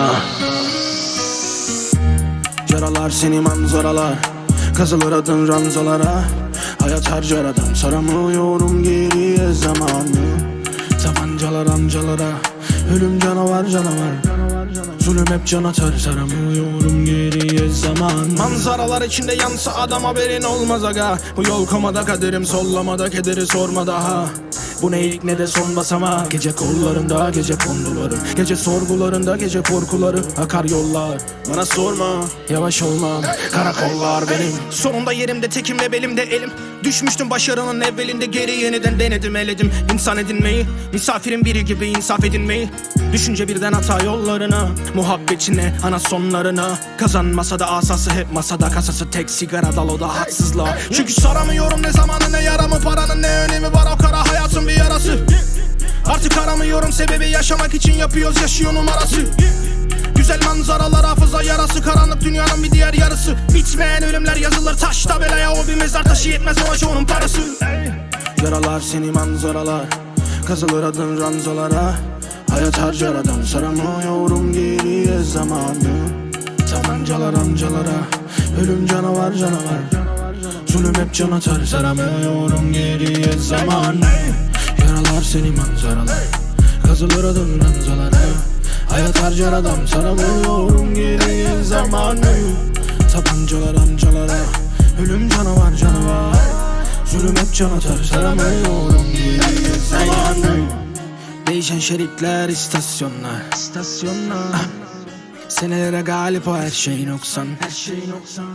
Ah. Yaralar seni manzaralar. Kazılır adın ranzalara. Hayat harcar adam Saramıyorum geriye zamanı. Tabancalar amcalara Ölüm canavar canavar. Zulüm hep can atar Saramıyorum geriye zaman Manzaralar içinde yansa adam haberin olmaz aga. Bu yol komada kaderim sollamada kederi sorma daha bu ne ilk ne de son basama Gece kollarında gece konduları Gece sorgularında gece korkuları. Akar yollar. Bana sorma yavaş olmam Karakollar benim. Sonunda yerimde tekimle belimde elim. Düşmüştüm başarının evvelinde. Geri yeniden denedim eledim. İnsan edinmeyi Misafirin biri gibi insaf edinmeyi. Düşünce birden hata yollarına Muhabbetine ana sonlarına Kazanmasa da asası hep masada Kasası. Tek sigara dal o da haksızlığa. Çünkü saramıyorum ne zamanı ne Artık aramıyorum sebebi yaşamak için yapıyoruz. Yaşıyor numarası. Güzel manzaralar hafıza yarası. Karanlık dünyanın bir diğer yarısı. Bitmeyen ölümler yazılır. Taş tabelaya O bir mezar taşı yetmez. Ona çoğunun parası. Yaralar seni manzaralar. Kazılır adın ranzalara. Hayat harcar adam Saramıyorum geriye zamanı. Tabancalar amcalara. Ölüm canavar canavar Zulüm hep can atar. Saramıyorum geriye Yaralar seni manzaralar Kazılır adın ranzalara Hayat harcar adam Saramıyorum geriye zamanı. Tabancalar amcalara Ölüm canavar canavar. Zulüm hep can atar Saramıyorum geriye zamanı. Değişen şeritler istasyonlar. İstasyonlar. Senelere galip o her şey noksan Her şey noksan